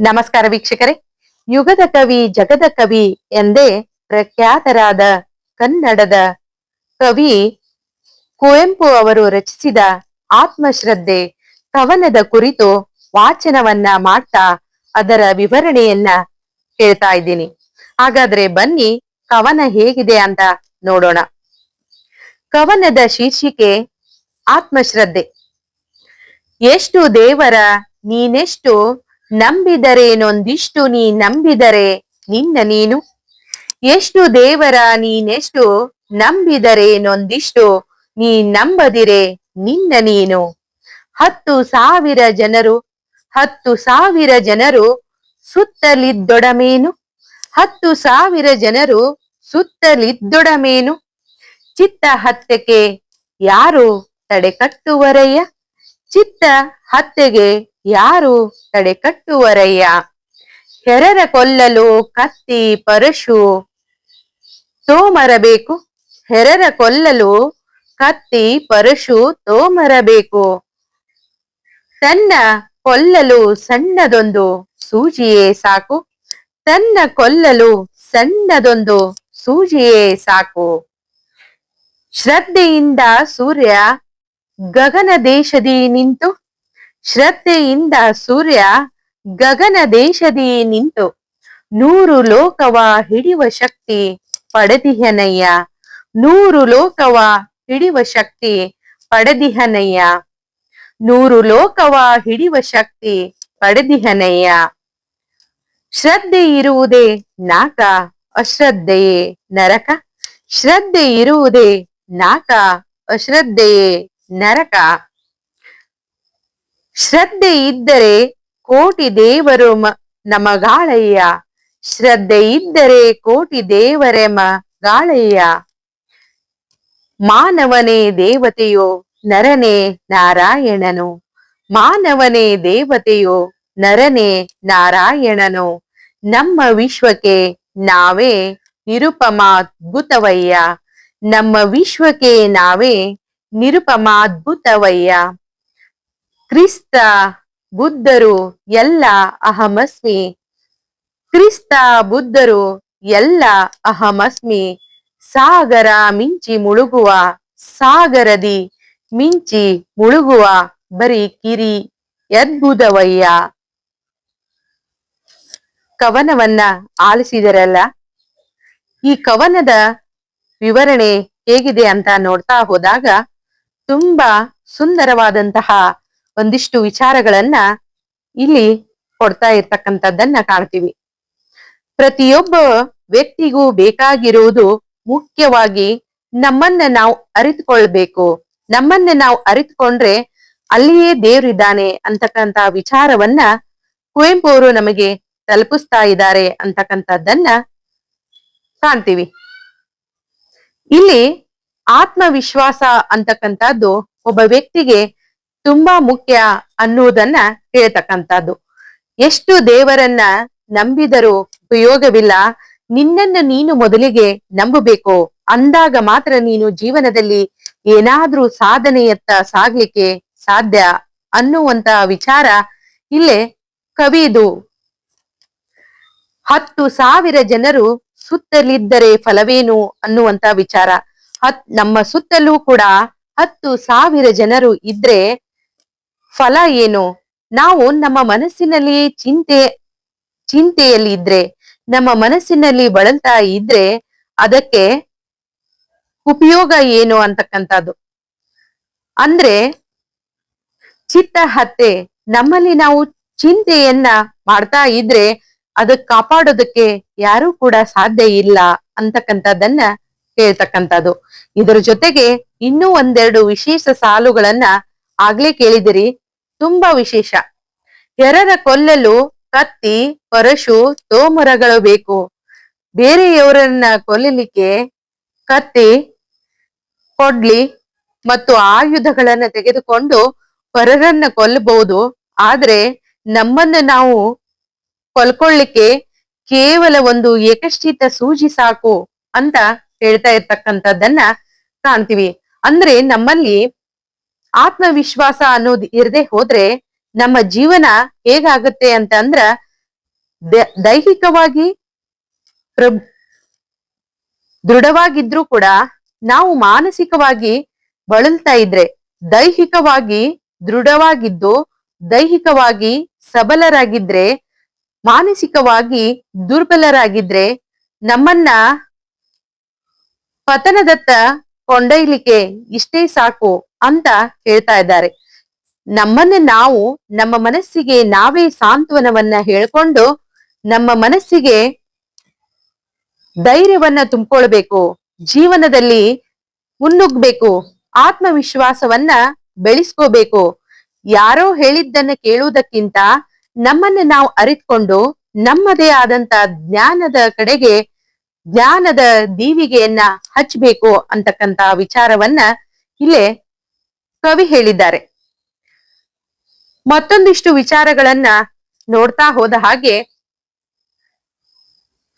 ನಮಸ್ಕಾರ ವೀಕ್ಷಕರೇ. ಯುಗದ ಕವಿ, ಜಗದ ಕವಿ ಎಂದೇ ಪ್ರಖ್ಯಾತರಾದ ಕನ್ನಡದ ಕವಿ ಕುವೆಂಪು ಅವರು ರಚಿಸಿದ ಆತ್ಮಶ್ರದ್ಧೆ, ಕವನದ ಕುರಿತು ವಾಚನವನ್ನ ಮಾಡ್ತಾ ಅದರ ವಿವರಣೆಯನ್ನ ಹೇಳ್ತಾ ಇದ್ದೀನಿ. ಹಾಗಾದ್ರೆ ಬನ್ನಿ ಕವನ ಹೇಗಿದೆ ಅಂತ ನೋಡೋಣ. ಕವನದ ಶೀರ್ಷಿಕೆ ಆತ್ಮಶ್ರದ್ಧೆ. ಎಷ್ಟು ದೇವರ, ನೀನೆಷ್ಟು ನಂಬಿದರೇನೊಂದಿಷ್ಟು ನೀ ನಂಬಿದರೆ ನಿನ್ನ ನೀನು? ಎಷ್ಟು ದೇವರ ನೀನೆಷ್ಟು ನಂಬಿದರೆ ನೊಂದಿಷ್ಟು ನೀ ನಂಬದಿರೆ ನಿನ್ನ ನೀನು? ಹತ್ತು ಸಾವಿರ ಜನರು, ಹತ್ತು ಸಾವಿರ ಜನರು ಸುತ್ತಲಿದ್ದೊಡಮೇನು? ಹತ್ತು ಸಾವಿರ ಜನರು ಸುತ್ತಲಿದ್ದೊಡಮೇನು? ಚಿತ್ತ ಹತ್ಯಕ್ಕೆ ಯಾರು ತಡೆ ಕಟ್ಟುವರಯ್ಯ ಚಿತ್ತ ಹತ್ಯೆಗೆ ಯಾರು ತಡೆ ಕಟ್ಟುವರಯ್ಯ? ಹೆರರ ಕೊಲ್ಲಲು ಕತ್ತಿ ಪರಶು. ತೋಮರಬೇಕು. ಹೆರರ ಕೊಲ್ಲಲು ಕತ್ತಿ ಪರಶು ತೋಮರಬೇಕು. ತನ್ನ ಕೊಲ್ಲಲು ಸಣ್ಣದೊಂದು ಸೂಜಿಯೇ ಸಾಕು. ತನ್ನ ಕೊಲ್ಲಲು ಸಣ್ಣದೊಂದು ಸೂಜಿಯೇ ಸಾಕು. ಶ್ರದ್ಧೆಯಿಂದ ಸೂರ್ಯ ಗಗನ ದೇಶದಿ ನಿಂತು ಶ್ರದ್ಧೆಯಿಂದ ಸೂರ್ಯ ಗಗನ ದೇಶದಿ ನಿಂತು ನೂರು ಲೋಕವ ಹಿಡಿಯುವ ಶಕ್ತಿ ಪಡೆದಿಹನಯ್ಯ. ನೂರು ಲೋಕವ ಹಿಡಿಯುವ ಶಕ್ತಿ ಪಡೆದಿಹನಯ್ಯ. ನೂರು ಲೋಕವ ಹಿಡಿಯುವ ಶಕ್ತಿ ಪಡೆದಿಹನಯ್ಯ. ಶ್ರದ್ಧೆ ಇರುವುದೇ ನಾಕ, ಅಶ್ರದ್ಧೆಯೇ ನರಕ. ಶ್ರದ್ಧೆ ಇರುವುದೇ ನಾಕ, ಅಶ್ರದ್ಧೆಯೇ ನರಕ. ಶ್ರದ್ಧೆ ಇದ್ದರೆ ಕೋಟಿ ದೇವರು ನಮಗಾಳಯ್ಯ. ಶ್ರದ್ಧೆ ಇದ್ದರೆ ಕೋಟಿ ದೇವರೆಮ ಗಾಳಯ್ಯ. ಮಾನವನೇ ದೇವತೆಯೋ ನರನೇ ನಾರಾಯಣನು. ಮಾನವನೇ ದೇವತೆಯೋ ನರನೇ ನಾರಾಯಣನು. ನಮ್ಮ ವಿಶ್ವಕ್ಕೆ ನಾವೇ ನಿರುಪಮಾದ್ಭುತವಯ್ಯ. ನಮ್ಮ ವಿಶ್ವಕ್ಕೆ ನಾವೇ ನಿರುಪಮಾದ್ಭುತವಯ್ಯ. ಕ್ರಿಸ್ತ ಬುದ್ಧರು ಎಲ್ಲ ಅಹಮಸ್ಮಿ. ಕ್ರಿಸ್ತ ಬುದ್ಧರು ಎಲ್ಲ ಅಹಮಸ್ಮಿ. ಸಾಗರ ಮಿಂಚಿ ಮುಳುಗುವ ಸಾಗರದಿ, ಮಿಂಚಿ ಮುಳುಗುವ ಬರೀ ಕಿರಿ. ಅದ್ಭುತವಯ್ಯ. ಕವನವನ್ನ ಆಲಿಸಿದರಲ್ಲ? ಈ ಕವನದ ವಿವರಣೆ ಹೇಗಿದೆ ಅಂತ ನೋಡ್ತಾ ಹೋದಾಗ ತುಂಬಾ ಸುಂದರವಾದಂತಹ ಒಂದಿಷ್ಟು ವಿಚಾರಗಳನ್ನ ಇಲ್ಲಿ ಕೊಡ್ತಾ ಇರ್ತಕ್ಕಂಥದ್ದನ್ನ ಕಾಣ್ತೀವಿ. ಪ್ರತಿಯೊಬ್ಬ ವ್ಯಕ್ತಿಗೂ ಬೇಕಾಗಿರುವುದು ಮುಖ್ಯವಾಗಿ ನಮ್ಮನ್ನ ನಾವು ಅರಿತುಕೊಳ್ಬೇಕು. ನಮ್ಮನ್ನ ನಾವು ಅರಿತುಕೊಂಡ್ರೆ ಅಲ್ಲಿಯೇ ದೇವ್ರಿದ್ದಾನೆ ಅಂತಕ್ಕಂತ ವಿಚಾರವನ್ನ ಕುವೆಂಪು ಅವರು ನಮಗೆ ತಲುಪಿಸ್ತಾ ಇದ್ದಾರೆ ಅಂತಕ್ಕಂಥದ್ದನ್ನ ಕಾಣ್ತೀವಿ. ಇಲ್ಲಿ ಆತ್ಮವಿಶ್ವಾಸ ಅಂತಕ್ಕಂಥದ್ದು ಒಬ್ಬ ವ್ಯಕ್ತಿಗೆ ತುಂಬಾ ಮುಖ್ಯ ಅನ್ನುವುದನ್ನ ಹೇಳ್ತಕ್ಕಂಥದ್ದು ಎಷ್ಟು ದೇವರನ್ನ ನಂಬಿದರೂ ಉಪಯೋಗವಿಲ್ಲ, ನಿನ್ನನ್ನು ನೀನು ಮೊದಲಿಗೆ ನಂಬಬೇಕು, ಅಂದಾಗ ಮಾತ್ರ ನೀನು ಜೀವನದಲ್ಲಿ ಏನಾದ್ರೂ ಸಾಧನೆಯತ್ತ ಸಾಗ್ಲಿಕ್ಕೆ ಸಾಧ್ಯ ಅನ್ನುವಂತ ವಿಚಾರ ಇಲ್ಲೇ ಕವಿದು. ಹತ್ತು ಸಾವಿರ ಜನರು ಸುತ್ತಲಿದ್ದರೆ ಫಲವೇನು ಅನ್ನುವಂತ ವಿಚಾರ. ಹತ್, ನಮ್ಮ ಸುತ್ತಲೂ ಕೂಡ ಹತ್ತು ಸಾವಿರ ಜನರು ಇದ್ರೆ ಫಲ ಏನು? ನಾವು ನಮ್ಮ ಮನಸ್ಸಿನಲ್ಲಿ ಚಿಂತೆ, ಚಿಂತೆಯಲ್ಲಿ ಇದ್ರೆ, ನಮ್ಮ ಮನಸ್ಸಿನಲ್ಲಿ ಬಳಲ್ತಾ ಇದ್ರೆ ಅದಕ್ಕೆ ಉಪಯೋಗ ಏನು ಅಂತಕ್ಕಂಥದ್ದು. ಅಂದ್ರೆ ಚಿತ್ತ ಹತ್ತೆ, ನಮ್ಮಲ್ಲಿ ನಾವು ಚಿಂತೆಯನ್ನ ಮಾಡ್ತಾ ಇದ್ರೆ ಅದಕ್ ಕಾಪಾಡೋದಕ್ಕೆ ಯಾರು ಕೂಡ ಸಾಧ್ಯ ಇಲ್ಲ ಅಂತಕ್ಕಂಥದ್ದನ್ನ ಹೇಳ್ತಕ್ಕಂಥದ್ದು. ಇದರ ಜೊತೆಗೆ ಇನ್ನೂ ಒಂದೆರಡು ವಿಶೇಷ ಸಾಲುಗಳನ್ನ ಆಗ್ಲೇ ಕೇಳಿದಿರಿ, ತುಂಬಾ ವಿಶೇಷ. ಎರರ ಕೊಲ್ಲಲು ಕತ್ತಿ, ಪರಶು, ತೋಮರಗಳು ಬೇಕು. ಬೇರೆಯವರನ್ನ ಕೊಲ್ಲಲಿಕ್ಕೆ ಕತ್ತಿ, ಕೊಡ್ಲಿ ಮತ್ತು ಆಯುಧಗಳನ್ನ ತೆಗೆದುಕೊಂಡು ಪರರನ್ನ ಕೊಲ್ಲಬಹುದು. ಆದ್ರೆ ನಮ್ಮನ್ನ ನಾವು ಕೊಲ್ಕೊಳ್ಳಿಕ್ಕೆ ಕೇವಲ ಒಂದು ಏಕಶ್ಚಿತ ಸೂಜಿ ಸಾಕು ಅಂತ ಹೇಳ್ತಾ ಇರ್ತಕ್ಕಂಥದ್ದನ್ನ ಕಾಣ್ತೀವಿ. ಅಂದ್ರೆ ನಮ್ಮಲ್ಲಿ ಆತ್ಮವಿಶ್ವಾಸ ಅನ್ನೋದು ಇರದೆ ಹೋದ್ರೆ ನಮ್ಮ ಜೀವನ ಹೇಗಾಗುತ್ತೆ ಅಂತ ಅಂದ್ರ ದ- ದೈಹಿಕವಾಗಿ ಪ್ರ- ದೃಢವಾಗಿದ್ರೂ ಕೂಡ ನಾವು ಮಾನಸಿಕವಾಗಿ ಬಳಲ್ತಾ ಇದ್ರೆ, ದೈಹಿಕವಾಗಿ ದೃಢವಾಗಿದ್ದು, ದೈಹಿಕವಾಗಿ ಸಬಲರಾಗಿದ್ರೆ, ಮಾನಸಿಕವಾಗಿ ದುರ್ಬಲರಾಗಿದ್ರೆ, ನಮ್ಮನ್ನ ಪತನದತ್ತ ಕೊಂಡೊಯ್ಲಿಕ್ಕೆ ಇಷ್ಟೇ ಸಾಕು. ಅಂತ ಹೇಳ್ತಾ ಇದ್ದಾರೆ. ನಮ್ಮನ್ನ ನಾವು, ನಮ್ಮ ಮನಸ್ಸಿಗೆ ನಾವೇ ಸಾಂತ್ವನವನ್ನ ಹೇಳ್ಕೊಂಡು, ನಮ್ಮ ಮನಸ್ಸಿಗೆ ಧೈರ್ಯವನ್ನ ತುಂಬಿಕೊಳ್ಬೇಕು, ಜೀವನದಲ್ಲಿ ಮುನ್ನುಗ್ಬೇಕು ಆತ್ಮವಿಶ್ವಾಸವನ್ನ ಬೆಳೆಸ್ಕೋಬೇಕು. ಯಾರೋ ಹೇಳಿದ್ದನ್ನ ಕೇಳುವುದಕ್ಕಿಂತ ನಮ್ಮನ್ನ ನಾವು ಅರಿತುಕೊಂಡು, ನಮ್ಮದೇ ಆದಂತ ಜ್ಞಾನದ ಕಡೆಗೆ, ಜ್ಞಾನದ ದೀವಿಗೆಯನ್ನ ಹಚ್ಚಬೇಕು ಅಂತಕ್ಕಂತ ವಿಚಾರವನ್ನ ಇಲ್ಲೇ ಕವಿ ಹೇಳಿದ್ದಾರೆ. ಮತ್ತೊಂದಿಷ್ಟು ವಿಚಾರಗಳನ್ನ ನೋಡ್ತಾ ಹೋದ ಹಾಗೆ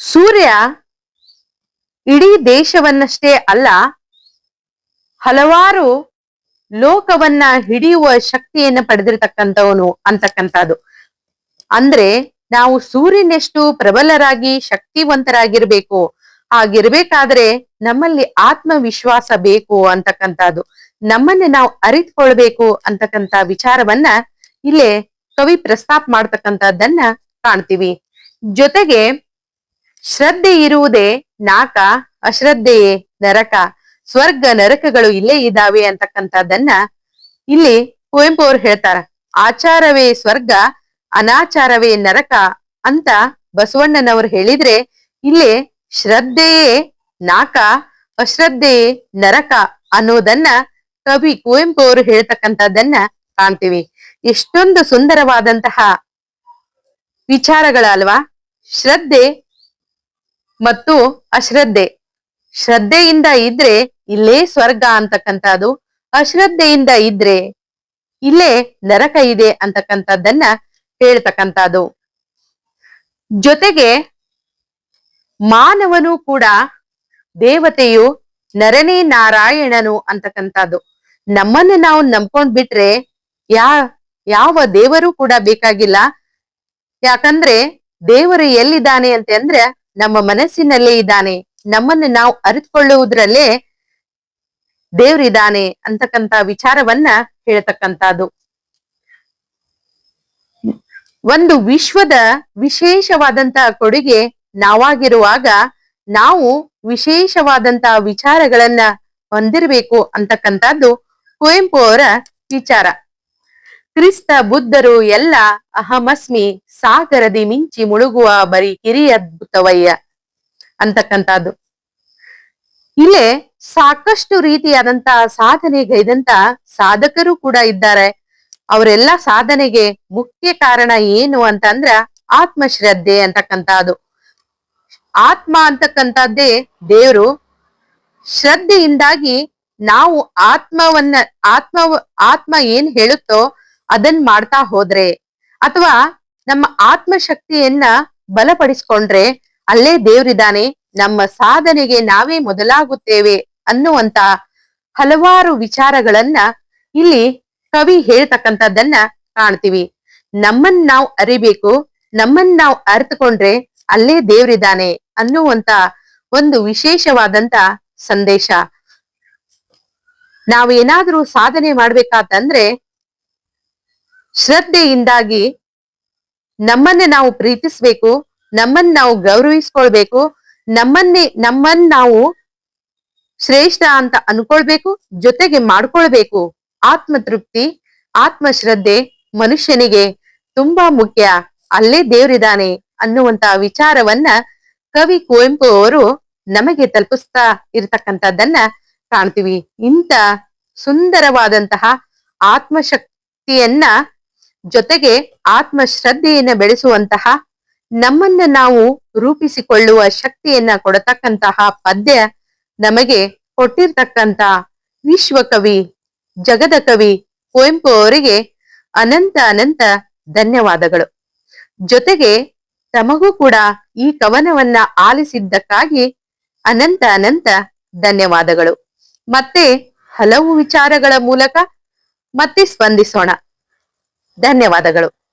ಸೂರ್ಯ ಇಡೀ ದೇಶವನ್ನಷ್ಟೇ ಅಲ್ಲ, ಹಲವಾರು ಲೋಕವನ್ನ ಹಿಡಿಯುವ ಶಕ್ತಿಯನ್ನ ಪಡೆದಿರತಕ್ಕಂಥವನು ಅಂತಕ್ಕಂಥದ್ದು. ಅಂದ್ರೆ ನಾವು ಸೂರ್ಯನೆಷ್ಟು ಪ್ರಬಲರಾಗಿ ಶಕ್ತಿವಂತರಾಗಿರ್ಬೇಕು ಆಗಿರ್ಬೇಕಾದ್ರೆ ನಮ್ಮಲ್ಲಿ ಆತ್ಮವಿಶ್ವಾಸ ಬೇಕು ಅಂತಕ್ಕಂಥದ್ದು. ನಮ್ಮನ್ನ ನಾವು ಅರಿತುಕೊಳ್ಬೇಕು ಅಂತಕ್ಕಂಥ ವಿಚಾರವನ್ನ ಇಲ್ಲೇ ಕವಿ ಪ್ರಸ್ತಾಪ ಮಾಡ್ತಕ್ಕಂಥದ್ದನ್ನ ಕಾಣ್ತೀವಿ. ಜೊತೆಗೆ ಶ್ರದ್ಧೆ ಇರುವುದೇ ನಾಕ, ಅಶ್ರದ್ಧೆಯೇ ನರಕ, ಸ್ವರ್ಗ ನರಕಗಳು ಇಲ್ಲೇ ಇದಾವೆ ಅಂತಕ್ಕಂಥದ್ದನ್ನ ಇಲ್ಲಿ ಕುವೆಂಪು ಅವ್ರು ಹೇಳ್ತಾರ. ಆಚಾರವೇ ಸ್ವರ್ಗ, ಅನಾಚಾರವೇ ನರಕ ಅಂತ ಬಸವಣ್ಣನವರು ಹೇಳಿದ್ರೆ ಇಲ್ಲಿ ಶ್ರದ್ಧೆಯೇ ನಾಕ, ಅಶ್ರದ್ಧೆಯೇ ನರಕ ಅನ್ನೋದನ್ನ ಕವಿ ಕುವೆಂಪು ಅವರು ಹೇಳ್ತಕ್ಕಂಥದ್ದನ್ನ ಕಾಣ್ತೀವಿ. ಎಷ್ಟೊಂದು ಸುಂದರವಾದಂತಹ ವಿಚಾರಗಳಲ್ವಾ? ಶ್ರದ್ಧೆ ಮತ್ತು ಅಶ್ರದ್ಧೆ. ಶ್ರದ್ಧೆಯಿಂದ ಇದ್ರೆ ಇಲ್ಲೇ ಸ್ವರ್ಗ ಅಂತಕ್ಕಂಥದ್ದು, ಅಶ್ರದ್ಧೆಯಿಂದ ಇದ್ರೆ ಇಲ್ಲೇ ನರಕ ಇದೆ ಅಂತಕ್ಕಂಥದ್ದನ್ನ ಹೇಳ್ತಕ್ಕಂಥದ್ದು. ಜೊತೆಗೆ ಮಾನವನು ಕೂಡ ದೇವತೆಯು ನರನೇ ನಾರಾಯಣನು ಅಂತಕ್ಕಂಥದ್ದು. ನಮ್ಮನ್ನ ನಾವು ನಂಬ್ಕೊಂಡ್ ಬಿಟ್ರೆ ಯಾ, ಯಾವ ದೇವರು ಕೂಡ ಬೇಕಾಗಿಲ್ಲ. ಯಾಕಂದ್ರೆ ದೇವರು ಎಲ್ಲಿದ್ದಾನೆ ಅಂತ ಅಂದ್ರೆ ನಮ್ಮ ಮನಸ್ಸಿನಲ್ಲೇ ಇದ್ದಾನೆ. ನಮ್ಮನ್ನ ನಾವು ಅರಿತುಕೊಳ್ಳುವುದ್ರಲ್ಲೇ ದೇವ್ರಿದ್ದಾನೆ ಅಂತಕ್ಕಂತ ವಿಚಾರವನ್ನ ಹೇಳ್ತಕ್ಕಂಥದ್ದು. ಒಂದು ವಿಶ್ವದ ವಿಶೇಷವಾದಂತ ಕೊಡುಗೆ ನಾವಾಗಿರುವಾಗ ನಾವು ವಿಶೇಷವಾದಂತ ವಿಚಾರಗಳನ್ನ ಹೊಂದಿರಬೇಕು ಅಂತಕ್ಕಂಥದ್ದು ಕುವೆಂಪು ಅವರ ವಿಚಾರ. ಕ್ರಿಸ್ತ ಬುದ್ಧರು ಎಲ್ಲ ಅಹಮಸ್ಮಿ ಸಾಗರದಿ ಮಿಂಚಿ ಮುಳುಗುವ ಬರೀ ಕಿರಿಯದ್ಭುತವಯ್ಯ ಅಂತಕ್ಕಂಥದ್ದು. ಇಲ್ಲೇ ಸಾಕಷ್ಟು ರೀತಿಯಾದಂತ ಸಾಧನೆಗೈದಂತ ಸಾಧಕರು ಕೂಡ ಇದ್ದಾರೆ. ಅವರೆಲ್ಲ ಸಾಧನೆಗೆ ಮುಖ್ಯ ಕಾರಣ ಏನು ಅಂತಂದ್ರ ಆತ್ಮಶ್ರದ್ಧೆ ಅಂತಕ್ಕಂಥದ್ದು. ಆತ್ಮ ಅಂತಕ್ಕಂಥದ್ದೇ ದೇವರು ಶ್ರದ್ಧೆಯಿಂದಾಗಿ ನಾವು ಆತ್ಮವನ್ನ ಆತ್ಮ ಆತ್ಮ ಏನ್ ಹೇಳುತ್ತೋ ಅದನ್ ಮಾಡ್ತಾ ಹೋದ್ರೆ ಅಥವಾ ನಮ್ಮ ಆತ್ಮಶಕ್ತಿಯನ್ನ ಬಲಪಡಿಸ್ಕೊಂಡ್ರೆ ಅಲ್ಲೇ ದೇವ್ರಿದ್ದಾನೆ, ನಮ್ಮ ಸಾಧನೆಗೆ ನಾವೇ ಮೊದಲಾಗುತ್ತೇವೆ ಅನ್ನುವಂತ ಹಲವಾರು ವಿಚಾರಗಳನ್ನ ಇಲ್ಲಿ ಕವಿ ಹೇಳ್ತಕ್ಕಂಥದ್ದನ್ನ ಕಾಣ್ತೀವಿ. ನಮ್ಮನ್ ನಾವು ಅರಿಬೇಕು, ನಮ್ಮನ್ ನಾವು ಅರ್ಥಕೊಂಡ್ರೆ ಅಲ್ಲೇ ದೇವ್ರಿದ್ದಾನೆ ಅನ್ನುವಂತ ಒಂದು ವಿಶೇಷವಾದಂತ ಸಂದೇಶ. ನಾವೇನಾದ್ರೂ ಸಾಧನೆ ಮಾಡ್ಬೇಕಾತಂದ್ರೆ ಶ್ರದ್ಧೆಯಿಂದಾಗಿ ನಮ್ಮನ್ನೇ ನಾವು ಪ್ರೀತಿಸ್ಬೇಕು ನಮ್ಮನ್ನ ನಾವು ಗೌರವಿಸ್ಕೊಳ್ಬೇಕು, ನಮ್ಮನ್ನೇ, ನಮ್ಮನ್ ನಾವು ಶ್ರೇಷ್ಠ ಅಂತ ಅನ್ಕೊಳ್ಬೇಕು, ಜೊತೆಗೆ ಮಾಡ್ಕೊಳ್ಬೇಕು. ಆತ್ಮ ತೃಪ್ತಿ ಆತ್ಮ ಶ್ರದ್ಧೆ ಮನುಷ್ಯನಿಗೆ ತುಂಬಾ ಮುಖ್ಯ. ಅಲ್ಲೇ ದೇವರಿದ್ದಾನೆ ಅನ್ನುವಂತ ವಿಚಾರವನ್ನ ಕವಿ ಕುವೆಂಪು ಅವರು ನಮಗೆ ತಲುಪಿಸ್ತಾ ಇರತಕ್ಕಂಥದ್ದನ್ನ ಕಾಣ್ತೀವಿ. ಇಂಥ ಸುಂದರವಾದಂತಹ ಆತ್ಮಶಕ್ತಿಯನ್ನ ಜೊತೆಗೆ ಆತ್ಮಶ್ರದ್ಧೆಯನ್ನ ಬೆಳೆಸುವಂತಹ ನಮ್ಮನ್ನ ನಾವು ರೂಪಿಸಿಕೊಳ್ಳುವ ಶಕ್ತಿಯನ್ನ ಕೊಡತಕ್ಕಂತಹ ಪದ್ಯ ನಮಗೆ ಕೊಟ್ಟಿರ್ತಕ್ಕಂತ ವಿಶ್ವಕವಿ, ಜಗದ ಕವಿ ಕುವೆಂಪು ಅವರಿಗೆ ಅನಂತ ಅನಂತ ಧನ್ಯವಾದಗಳು. ಜೊತೆಗೆ ತಮಗೂ ಕೂಡ ಈ ಕವನವನ್ನ ಆಲಿಸಿದ್ದಕ್ಕಾಗಿ ಅನಂತ ಅನಂತ ಧನ್ಯವಾದಗಳು. ಮತ್ತೆ ಹಲವು ವಿಚಾರಗಳ ಮೂಲಕ ಮತ್ತೆ ಸ್ಪಂದಿಸೋಣ. ಧನ್ಯವಾದಗಳು.